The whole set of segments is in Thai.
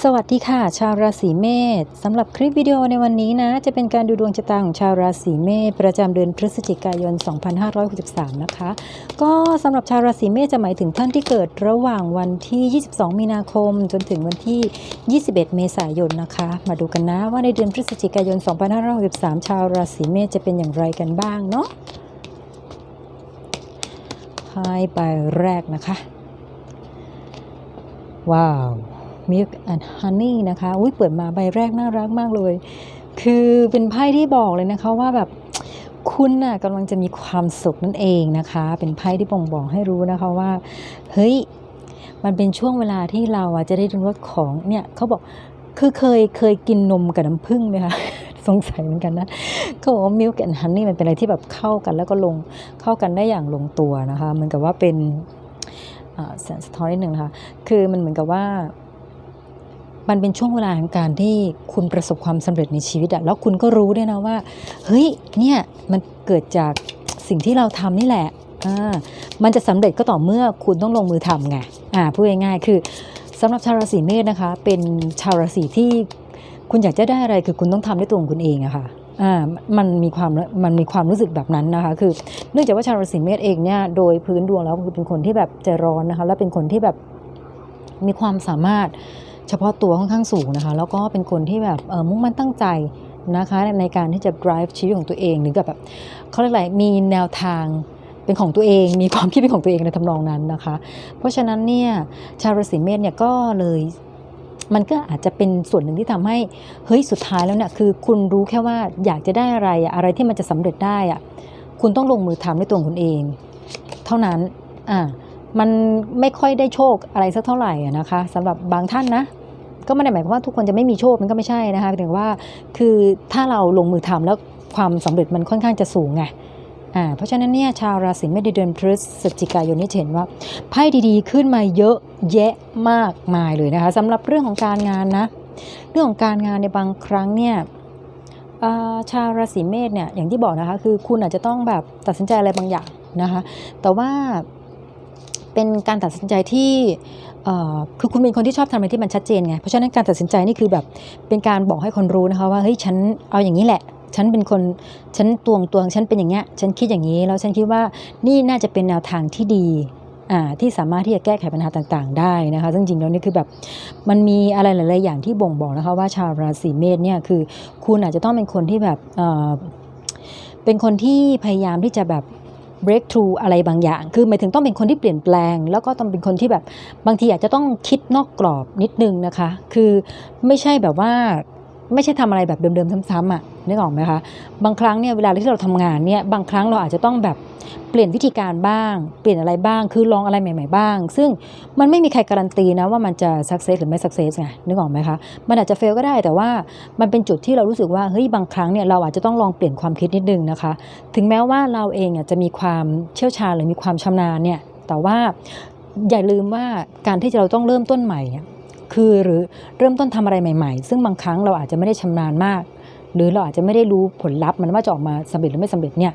สวัสดีค่ะ ชาวราศีเมษสำหรับคลิปวิดีโอในวันนี้นะ จะเป็นการดูดวงชะตาของชาวราศีเมษประจำเดือนพฤศจิกายน 2563 นะคะ ก็สำหรับชาวราศีเมษจะหมายถึงท่านที่เกิดระหว่างวันที่ 22 มีนาคม จนถึงวันที่ 21 เมษายนนะคะ มาดูกันนะว่าในเดือนพฤศจิกายน 2563 ชาวราศีเมษจะเป็นอย่างไรกันบ้างเนาะไพ่ใบแรกนะคะ ว้าว Milk and Honey นะคะ อุ้ยเปิดมาใบแรกน่ารักมากเลย คือเป็นไพ่ที่บอกเลยนะคะว่าแบบคุณน่ะกำลังจะมีความสุขนั่นเองนะคะ เป็นไพ่ที่บ่งบอกให้รู้นะคะว่า เฮ้ย มันเป็นช่วงเวลาที่เราอะจะได้รู้รสของเนี่ยเขาบอกคือเคยเคยกินนมกับน้ำผึ้งไหมคะสงสัยเหมือนกันนะเขาบอกว่า Milk and Honey มันเป็นอะไรที่แบบเข้ากันแล้วก็ลงเข้ากันได้อย่างลงตัวนะคะเหมือนกับว่าเป็นแสงสะท้อนนิดหนึ่งนะคะ คือมันเหมือนกับว่า มันเป็นช่วงเวลาแห่งการที่คุณประสบความสำเร็จในชีวิตอะแล้วคุณก็รู้ด้วยนะว่า เฮ้ย เนี่ย มันเกิดจากสิ่งที่เราทำนี่แหละอ่ามันจะสำเร็จก็ต่อเมื่อคุณต้องลงมือทำไง อ่า พูดง่ายๆ คือสำหรับชาวราศีเมษนะคะ เป็นชาวราศีที่คุณอยากจะได้อะไรคือคุณต้องทำด้วยตัวของคุณเองอะค่ะอ่ามันมีความมันมีความรู้สึกแบบนั้นนะคะ คือ เนื่องจากว่าชาวราศีเมษเองเนี่ยโดยพื้นดวงแล้วคือเป็นคนที่แบบใจร้อนนะคะ และเป็นคนที่แบบมีความสามารถ เฉพาะตัวค่อนข้างสูงนะคะ แล้วก็เป็นคนที่แบบมุ่งมั่นตั้งใจนะคะในการที่จะ drive ชีวิตของตัวเองหรือกับแบบเขาเรียกอะไรมีแนวทางเป็นของตัวเองมีความคิดเป็นของตัวเองในทำนองนั้นนะคะ เพราะฉะนั้นเนี่ยชาวราศีเมษเนี่ยก็เลยมันก็อาจจะเป็นส่วนหนึ่งที่ทำให้เฮ้ยสุดท้ายแล้วเนี่ยคือคุณรู้แค่ว่าอยากจะได้อะไรอะไรที่มันจะสำเร็จได้อะคุณต้องลงมือทำด้วยตัวของคุณเอง เท่านั้นอ่า มันไม่ค่อยได้โชคอะไรสักเท่าไหร่นะคะสำหรับบางท่านนะก็ไม่ได้หมายความว่าทุกคนจะไม่มีโชคมันก็ไม่ใช่นะคะแต่ว่าคือถ้าเราลงมือทำแล้วความสำเร็จมันค่อนข้างจะสูงไงอ่าเพราะฉะนั้นเนี่ยชาวราศีเมษเดือนพฤศจิกายนนี่เห็นว่าไพ่ดีๆ ขึ้นมาเยอะแยะมากมายเลยนะคะสำหรับเรื่องของการงานนะ เรื่องของการงานในบางครั้งเนี่ยชาวราศีเมษเนี่ยอย่างที่บอกนะคะคือคุณอาจจะต้องแบบตัดสินใจอะไรบางอย่างนะคะแต่ว่า เป็นการตัดสินใจที่คือคุณเป็นคนที่ชอบทำอะไรที่มันชัดเจนไงเพราะฉะนั้นการตัดสินใจนี่คือแบบเป็นการบอกให้คนรู้นะคะว่าเฮ้ยฉันเอาอย่างนี้แหละ ฉันเป็นคนฉันตวงตวงฉันเป็นอย่างเงี้ยฉันคิดอย่างนี้แล้วฉันคิดว่านี่น่าจะเป็นแนวทางที่ดีอ่าที่สามารถที่จะแก้ไขปัญหาต่างๆ ได้นะคะ ซึ่งจริงๆแล้วนี่คือแบบมันมีอะไรหลาย ๆ อย่างที่บ่งบอกนะคะว่าชาวราศีเมษเนี่ยคือคุณอาจจะต้องเป็นคนที่แบบเป็นคนที่พยายามที่จะแบบ break through อะไรบางอย่าง คือหมายถึงต้องเป็นคนที่เปลี่ยนแปลง แล้วก็ต้องเป็นคนที่แบบบางทีอาจจะต้องคิดนอกกรอบนิดนึงนะคะ คือไม่ใช่แบบว่า ไม่ใช่ทำอะไรแบบเดิมๆซ้ำๆอะนึกออกไหมคะบางครั้งเนี่ยเวลาที่เราทำงานเนี่ยบางครั้งเราอาจจะต้องแบบเปลี่ยนวิธีการบ้าง เปลี่ยนอะไรบ้าง คือลองอะไรใหม่ ๆ บ้าง ซึ่งมันไม่มีใครการันตีนะว่ามันจะ success หรือไม่ success ไงนึกออกไหมคะมันอาจจะ fail ก็ได้แต่ว่ามันเป็นจุดที่เรารู้สึกว่าเฮ้ยบางครั้งเนี่ยเราอาจจะต้องลองเปลี่ยนความคิดนิดนึงนะคะ ถึงแม้ว่าเราเองอะจะมีความเชี่ยวชาญหรือมีความชำนาญเนี่ยแต่ว่าอย่าลืมว่าการที่เราต้องเริ่มต้นใหม่อะ คือหรือเริ่มต้นทำอะไรใหม่ๆ ซึ่งบางครั้งเราอาจจะไม่ได้ชำนาญมาก หรือเราอาจจะไม่ได้รู้ผลลัพธ์มันว่าจะออกมาสำเร็จหรือไม่สำเร็จเนี่ย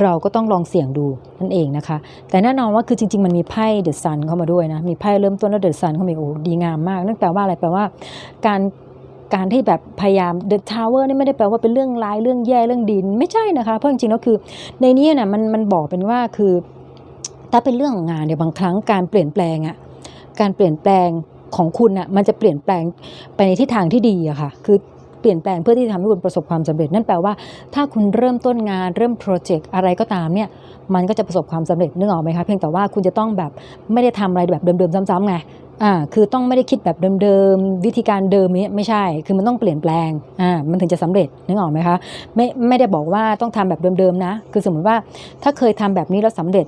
เราก็ต้องลองเสี่ยงดูนั่นเองนะคะ แต่แน่นอนว่าคือจริง ๆ มันมีไพ่เดอะซันเข้ามาด้วยนะมีไพ่เริ่มต้นแล้วเดอะซันเข้ามาโอ้ดีงามมากนั่นแปลว่าอะไรแปลว่า การการที่แบบพยายาม The Tower นี่ไม่ได้แปลว่าเป็นเรื่องร้ายเรื่องแย่เรื่องดินไม่ใช่นะคะเพราะจริงๆแล้วคือ ในนี้น่ะมันมันบอกเป็นว่าคือถ้าเป็นเรื่องของงานเนี่ยบางครั้งการเปลี่ยนแปลงอะการเปลี่ยนแปลง ของคุณอะมันจะเปลี่ยนแปลงไปในทิศทางที่ดีอะค่ะ คือเปลี่ยนแปลงเพื่อที่จะทำให้คุณประสบความสำเร็จ นั่นแปลว่า ถ้าคุณเริ่มต้นงานเริ่มโปรเจกต์อะไรก็ตามเนี่ยมันก็จะประสบความสำเร็จนึกออกไหมคะเพียงแต่ว่าคุณจะต้องแบบไม่ได้ทำอะไรแบบเดิมๆซ้ำๆไงอ่าคือต้องไม่ได้คิดแบบเดิมๆ วิธีการเดิมนี้ไม่ใช่ คือมันต้องเปลี่ยนแปลงอ่ามันถึงจะสำเร็จนึกออกไหมคะไม่ไม่ได้บอกว่าต้องทำแบบเดิมๆนะ คือสมมติว่าถ้าเคยทำแบบนี้แล้วสำเร็จ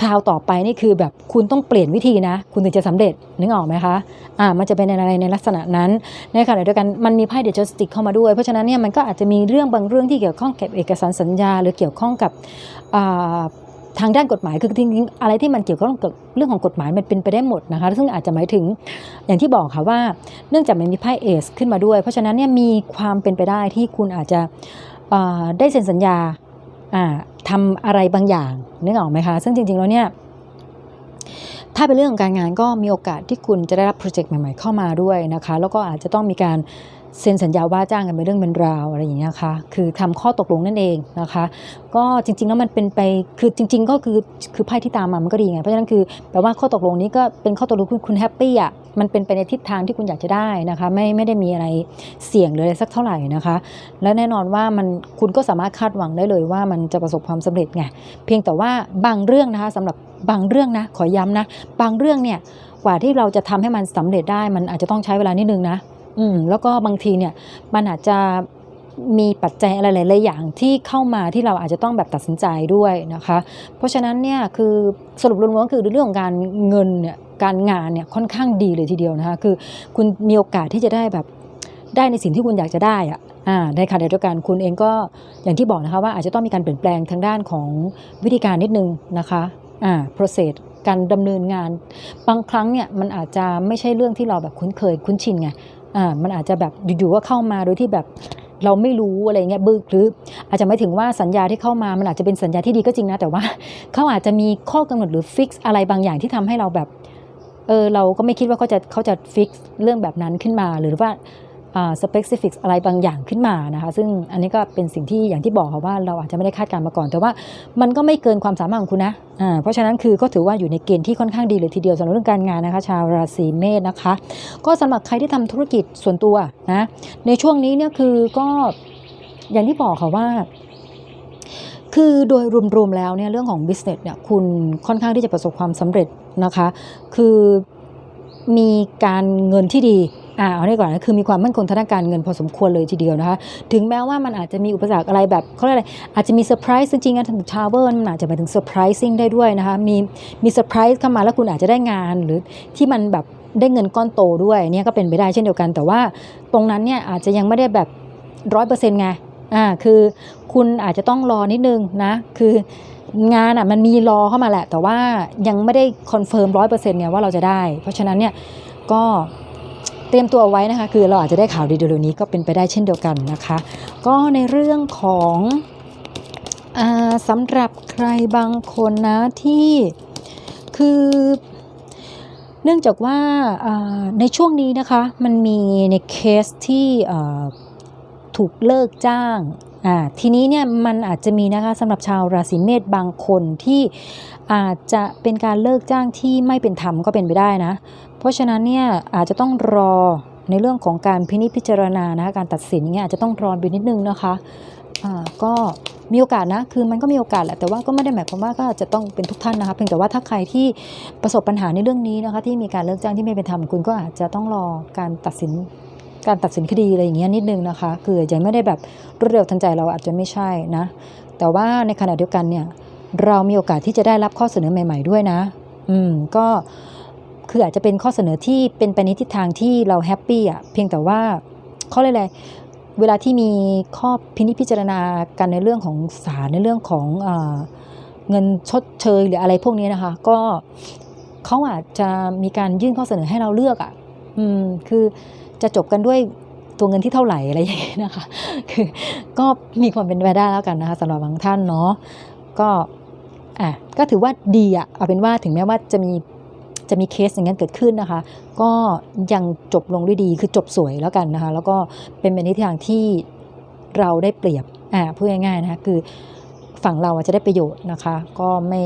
คราวต่อไปนี่คือแบบคุณต้องเปลี่ยนวิธีนะ คุณถึงจะสำเร็จนึกออกไหมคะอ่ามันจะเป็นอะไรในลักษณะนั้นในขณะเดียวกันมันมีไพ่เดจัสติกเข้ามาด้วย เพราะฉะนั้นเนี่ยมันก็อาจจะมีเรื่องบางเรื่องที่เกี่ยวข้องกับเอกสารสัญญา หรือเกี่ยวข้องกับทางด้านกฎหมายคือจริงๆอะไรที่มันเกี่ยวข้องกับเรื่องของกฎหมายมันเป็นไปได้หมดนะคะ ซึ่งอาจจะหมายถึงอย่างที่บอกค่ะว่า เนื่องจากมันมีไพ่เอสขึ้นมาด้วย เพราะฉะนั้นเนี่ยมีความเป็นไปได้ที่คุณอาจจะได้เซ็นสัญญาอ่าทำอะไรบางอย่าง นึกออกไหมคะ ซึ่งจริง ๆ แล้วเนี่ยถ้าเป็นเรื่องของการงานก็มีโอกาสที่คุณจะได้รับโปรเจกต์ใหม่ ๆ เข้ามาด้วยนะคะ แล้วก็อาจจะต้องมีการ เซ็นสัญญาว่าจ้างกันเป็นเรื่องเป็นราวอะไรอย่างเงี้ยค่ะคือทำข้อตกลงนั่นเองนะคะ ก็จริงๆแล้วมันเป็นไปคือจริง ๆ ก็คือคือไพ่ที่ตามมามันก็ดีไงเพราะฉะนั้นคือแปลว่าข้อตกลงนี้ก็เป็นข้อตกลงคุณคุณแฮปปี้อะมันเป็นไปในทิศทางที่คุณอยากจะได้นะคะไม่ไม่ได้มีอะไรเสี่ยงเลยสักเท่าไหร่นะคะ และแน่นอนว่ามันคุณก็สามารถคาดหวังได้เลยว่ามันจะประสบความสำเร็จไงเพียงแต่ว่าบางเรื่องนะคะสำหรับบางเรื่องนะขอย้ำนะ บางเรื่องเนี่ยกว่าที่เราจะทำให้มันสำเร็จได้มันอาจจะต้องใช้เวลานิดนึงนะ อืมแล้วก็บางทีเนี่ยมันอาจจะมีปัจจัยอะไรหลายๆอย่างที่เข้ามาที่เราอาจจะต้องแบบตัดสินใจด้วยนะคะ เพราะฉะนั้นเนี่ยคือสรุปรวมๆก็คือเรื่องของการเงินเนี่ยการงานเนี่ยค่อนข้างดีเลยทีเดียวนะคะคือคุณมีโอกาสที่จะได้แบบได้ในสิ่งที่คุณอยากจะได้อะอ่าในขณะเดียวกันคุณเองก็อย่างที่บอกนะคะว่าอาจจะต้องมีการเปลี่ยนแปลงทางด้านของวิธีการนิดนึงนะคะอ่า process การดำเนินงาน บางครั้งเนี่ยมันอาจจะไม่ใช่เรื่องที่เราแบบคุ้นเคยคุ้นชินไง อ่ามันอาจจะแบบอยู่ๆก็เข้ามาโดยที่แบบเราไม่รู้อะไรเงี้ยบึกหรืออาจจะไม่ถึงว่าสัญญาที่เข้ามามันอาจจะเป็นสัญญาที่ดีก็จริงนะ แต่ว่าเขาอาจจะมีข้อกำหนดหรือฟิกอะไรบางอย่างที่ทำให้เราแบบเออเราก็ไม่คิดว่าเขาจะเขาจะฟิกเรื่องแบบนั้นขึ้นมาหรือว่า อ่า specific อะไรบางอย่างขึ้นมานะคะซึ่งอันนี้ก็เป็นสิ่งที่อย่างที่บอกค่ะว่าเราอาจจะไม่ได้คาดการณ์มาก่อน แต่ว่ามันก็ไม่เกินความสามารถของคุณนะอ่าเพราะฉะนั้นคือก็ถือว่าอยู่ในเกณฑ์ที่ค่อนข้างดีเลยทีเดียวสำหรับเรื่องการงานนะคะ ชาวราศีเมษนะคะ ก็สำหรับใครที่ทำธุรกิจส่วนตัวนะในช่วงนี้เนี่ยคือก็อย่างที่บอกค่ะว่าคือโดยรวมๆแล้วเนี่ยเรื่องของ business เนี่ยคุณค่อนข้างที่จะประสบความสำเร็จนะคะ คือมีการเงินที่ดี อ่าเอาได้ก่อนนะคือมีความมั่นคงทางด้านการเงินพอสมควรเลยทีเดียวนะคะถึงแม้ว่ามันอาจจะมีอุปสรรคอะไรแบบเขาเรียกอะไรอาจจะมีเซอร์ไพรส์จริงๆนะถึงทาวเวอร์มันอาจจะหมายถึงเซอร์ไพรซิ่งได้ด้วยนะคะมีมีเซอร์ไพรส์เข้ามาแล้วคุณอาจจะได้งานหรือที่มันแบบได้เงินก้อนโตด้วยเนี่ยก็เป็นไปได้เช่นเดียวกันแต่ว่าตรงนั้นเนี่ยอาจจะยังไม่ได้แบบร้อยเปอร์เซ็นต์ไงอ่าคือคุณอาจจะต้องรอนิดนึงนะคืองานอะมันมีรอเข้ามาแหละ แต่ว่ายังไม่ได้คอนเฟิร์มร้อยเปอร์เซ็นต์เนี่ยว่าเราจะได้ เพราะฉะนั้นเนี่ยก็ รียมตัวไว้นะคะ คือเราอาจจะได้ข่าวดีเร็วนี้ก็เป็นไปได้เช่นเดียวกันนะคะ ก็ในเรื่องของอสำหรับใครบางคนนะที่คือเนื่องจากว่าในช่วงนี้นะคะมันมีในเคสที่ถูกเลิกจ้างทีนี้เนี่ยมันอาจจะมีนะคะสำหรับชาวราศีเมษบางคนที่อาจจะเป็นการเลิกจ้างที่ไม่เป็นธรรมก็เป็นไปได้นะ ราะฉะนั้นเนี่ยอาจจะต้องรอในเรื่องของการพินิจพิจารณานะคะการตัดสินอย่างเงี้ยอาจจะต้องรอไปนิดนึงนะคะอ่าก็มีโอกาสนะ คือมันก็มีโอกาสแหละ แต่ว่าก็ไม่ได้หมายความว่าก็จะต้องเป็นทุกท่านนะคะ เพียงแต่ว่าถ้าใครที่ประสบปัญหาในเรื่องนี้นะคะ ที่มีการเลิกจ้างที่ไม่เป็นธรรม คุณก็อาจจะต้องรอการตัดสิน การตัดสินคดีอะไรอย่างเงี้ยนิดนึงนะคะ คือยังไม่ได้แบบรวดเร็วทันใจเราอาจจะไม่ใช่นะ แต่ว่าในขณะเดียวกันเนี่ย เรามีโอกาสที่จะได้รับข้อเสนอใหม่ ๆด้วยนะ อืม ก็ คืออาจจะเป็นข้อเสนอที่เป็นไปในทิศทางที่เราแฮปปี้อะเพียงแต่ว่าข้ออะไรเวลาที่มีข้อพินิจพิจารณากันในเรื่องของศาลในเรื่องของอเงินชดเชยหรืออะไรพวกนี้นะคะ ก็เขาอาจจะมีการยื่นข้อเสนอให้เราเลือกอะ อืม คือจะจบกันด้วยตัวเงินที่เท่าไหร่อะไรอย่างเงี้ยนะคะ คือก็มีความเป็นไปได้แล้วกันนะคะสำหรับบางท่านเนาะก็อะก็ถือว่าดีอะเอาเป็นว่าถึงแม้ว่าจะมี จะมีเคสอย่างนั้นเกิดขึ้นนะคะ ก็ยังจบลงด้วยดีคือจบสวยแล้วกันนะคะ แล้วก็เป็นไปในทิศทางที่เราได้เปรียบอ่าพูดง่ายๆนะคะคือฝั่งเราจะได้ประโยชน์นะคะ ก็ไม่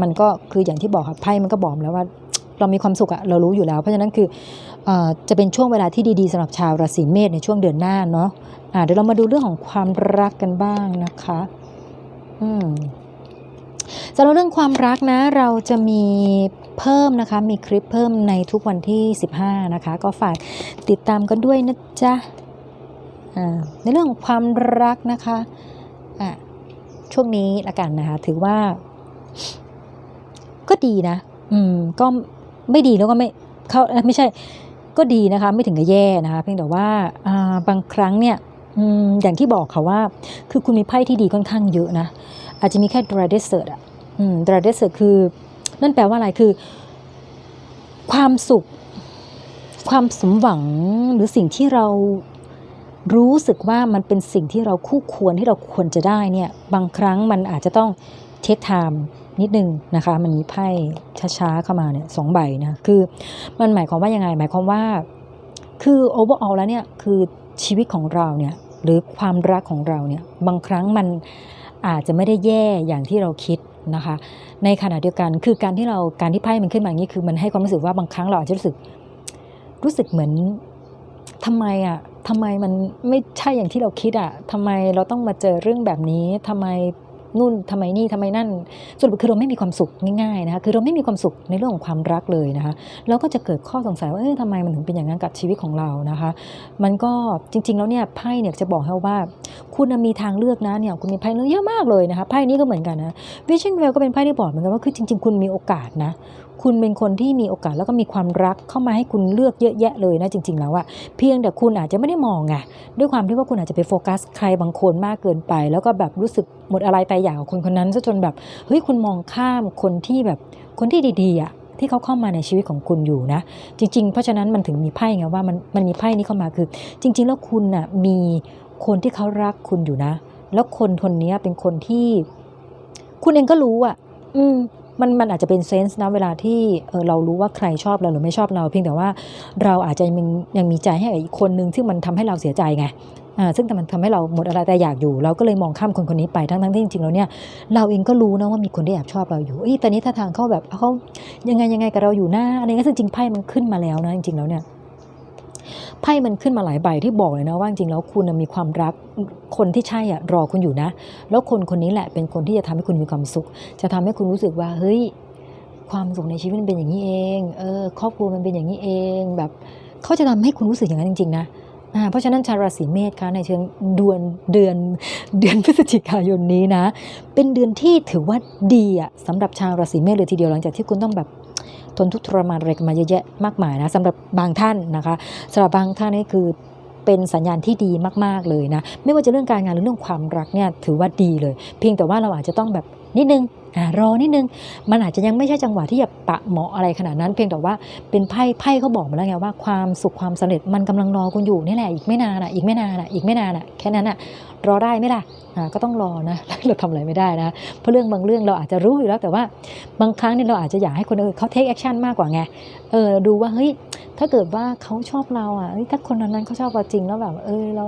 มันก็คืออย่างที่บอกค่ะไพ่มันก็บอกแล้วว่าเรามีความสุขอะเรารู้อยู่แล้ว เพราะฉะนั้นคืออจะเป็นช่วงเวลาที่ดีๆสำหรับชาวราศีเมษในช่วงเดือนหน้าเนาะอ่าเดี๋ยวเรามาดูเรื่องของความรักกันบ้างนะคะ อืมสำหรับเรื่องความรักนะ เราจะมี เพิ่มนะคะ มีคลิปเพิ่มในทุกวันที่ 15 นะคะ ก็ฝากติดตามกันด้วยนะจ๊ะในเรื่องความรักนะคะอะช่วงนี้ละกันนะคะ ถือว่า ก็ดีนะ อืม ก็ไม่ดีแล้วก็ไม่เขาไม่ใช่ ก็ดีนะคะ ไม่ถึงกับแย่นะคะ เพียงแต่ว่าบางครั้งเนี่ยอืมอย่างที่บอกค่ะว่า คือคุณมีไพ่ที่ดีค่อนข้างเยอะนะ อาจจะมีแค่ dry desert อะอืม dry desert คือ นั่นแปลว่าอะไรคือ ความสุข ความสมหวังหรือสิ่งที่เรารู้สึกว่ามันเป็นสิ่งที่เราคู่ควรที่เราควรจะได้เนี่ย บางครั้งมันอาจจะต้องเทคไทม์นิดนึงนะคะ มันมีไพ่ช้าๆเข้ามาเนี่ยสองใบนะคือมันหมายความว่ายังไง หมายความว่า คือโอเวอร์ออลแล้วเนี่ยคือชีวิตของเราเนี่ยหรือความรักของเราเนี่ยบางครั้งมันอาจจะไม่ได้แย่อย่างที่เราคิด นะคะ ในขณะเดียวกันคือการที่เราการที่ไพ่มันขึ้นมาอย่างนี้คือมันให้ความรู้สึกว่าบางครั้งเราอาจจะรู้สึก รู้สึกเหมือนทำไมอะทำไมมันไม่ใช่อย่างที่เราคิดอะทำไมเราต้องมาเจอเรื่องแบบนี้ทำไม นู่นทำไมนี่ทำไมนั่นสรุปคือเราไม่มีความสุขง่ายๆนะคะคือเราไม่มีความสุขในเรื่องของความรักเลยนะคะแล้วก็จะเกิดข้อสงสัยว่าเอ๊ะทำไมมันถึงเป็นอย่างนั้นกับชีวิตของเรานะคะมันก็จริงๆแล้วเนี่ยไพ่เนี่ยจะบอกให้ว่า คุณมีทางเลือกนะเนี่ยคุณมีไพ่เลือกเยอะมากเลยนะคะไพ่นี้ก็เหมือนกันนะวิชเชนเวลก็เป็นไพ่ที่บอกเหมือนกันว่าคือจริง ๆ คุณมีโอกาสนะ คุณเป็นคนที่มีโอกาสแล้วก็มีความรักเข้ามาให้คุณเลือกเยอะแยะเลยนะจริง ๆ แล้วอะเพียงแต่คุณอาจจะไม่ได้มองไงด้วยความที่ว่าคุณอาจจะไปโฟกัสใครบางคนมากเกินไป แล้วก็แบบรู้สึกหมดอะไรตายอยากกับคนคนนั้นซะจนแบบเฮ้ยคุณมองข้ามคนที่แบบคนที่ดีๆอะที่เขาเข้ามาในชีวิตของคุณอยู่นะ จริง ๆ เพราะฉะนั้นมันถึงมีไพ่ไงว่ามันมันมีไพ่นี้เข้ามาคือ จริง ๆ แล้วคุณน่ะมีคนที่เขารักคุณอยู่นะ แล้วคนคนนี้เป็นคนที่ คุณเองก็รู้อะ อืม มันมันอาจจะเป็นเซนส์นะเวลาที่เออเรารู้ว่าใครชอบเราหรือไม่ชอบเรา เพียงแต่ว่าเราอาจจะยังยังมีใจให้อีกคนนึงที่มันทำให้เราเสียใจไงอ่าซึ่งแต่มันทำให้เราหมดอะไรแต่อยากอยู่ เราก็เลยมองข้ามคนคนนี้ไปทั้งทั้งที่จริงๆแล้วเนี่ยเราเองก็รู้นะว่ามีคนที่แอบชอบเราอยู่อีตอนนี้ถ้าทางเขาแบบเขายังไงยังไงกับเราอยู่หน้าอะไรเงี้ยซึ่งจริงไพ่มันขึ้นมาแล้วนะจริงๆแล้วเนี่ย ไพ่มันขึ้นมาหลายใบที่บอกเลยนะว่าจริงๆแล้วคุณมีความรักคนที่ใช่อะรอคุณอยู่นะ แล้วคนคนนี้แหละเป็นคนที่จะทำให้คุณมีความสุข จะทำให้คุณรู้สึกว่าเฮ้ยความสุขในชีวิตมันเป็นอย่างนี้เองเออครอบครัวมันเป็นอย่างนี้เองแบบเขาจะทำให้คุณรู้สึกอย่างนั้นจริงๆนะเพราะฉะนั้นชาวราศีเมษคะในเชิงเดือนเดือนเดือนพฤศจิกายนนี้นะ เป็นเดือนที่ถือว่าดีอะสำหรับชาวราศีเมษเลยทีเดียวหลังจากที่คุณต้องแบบ ทนทุกข์ทรมานอะไรกันมาเยอะแยะมากมายนะสำหรับบางท่านนะคะสำหรับบางท่านนี่คือเป็นสัญญาณที่ดีมาก ๆ เลยนะ ไม่ว่าจะเรื่องการงานหรือเรื่องความรักเนี่ยถือว่าดีเลย เพียงแต่ว่าเราอาจจะต้องแบบ นิดนึงอ่ารอนิดนึง มันอาจจะยังไม่ใช่จังหวะที่จะปะเหมาะอะไรขนาดนั้น เพียงแต่ว่าเป็นไพ่ไพ่เขาบอกมาแล้วไงว่าความสุขความสำเร็จมันกำลังรอคุณอยู่นี่แหละอีกไม่นานอะอีกไม่นานอะอีกไม่นานอะแค่นั้นอะรอได้ไหมล่ะก็ต้องรอนะเราทำอะไรไม่ได้นะเพราะเรื่องบางเรื่องเราอาจจะรู้อยู่แล้วแต่ว่าบางครั้งเนี่ยเราอาจจะอยากให้คนอื่นเขาเทคแอคชั่นมากกว่าไงเออดูว่าเฮ้ยถ้าเกิดว่าเขาชอบเราอะถ้าคนนั้นเขาชอบเราจริงแล้วแบบเออเรา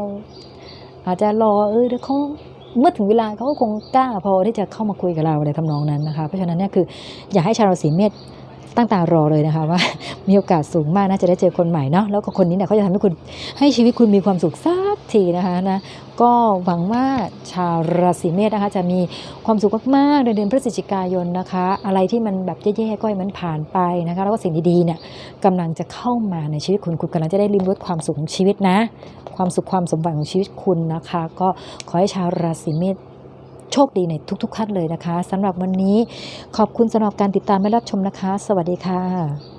อาจจะรอเออเดี๋ยวเขา เมื่อถึงเวลาเขาก็คงกล้าพอที่จะเข้ามาคุยกับเราอะไรทำนองนั้นนะคะ เพราะฉะนั้นเนี่ยคืออยากให้ชาวราศีเมษ ตั้งตารอเลยนะคะว่ามีโอกาสสูงมากนะจะได้เจอคนใหม่เนาะแล้วก็คนนี้เนี่ยเขาจะทำให้คุณให้ชีวิตคุณมีความสุขสักทีนะคะนะก็หวังว่าชาวราศีเมษนะคะจะมีความสุขมากๆในเดือนพฤศจิกายนนะคะ อะไรที่มันแบบแย่ๆก็ให้มันผ่านไปนะคะแล้วก็สิ่งดีๆเนี่ยกำลังจะเข้ามาในชีวิตคุณคุณกำลังจะได้ริมรสความสุขของชีวิตนะ ความสุขความสมบัติของชีวิตคุณนะคะ ก็ขอให้ชาวราศีเมษ โชคดีในทุกๆขั้นเลยนะคะสำหรับวันนี้ขอบคุณสำหรับการติดตามและรับชมนะคะ สวัสดีค่ะ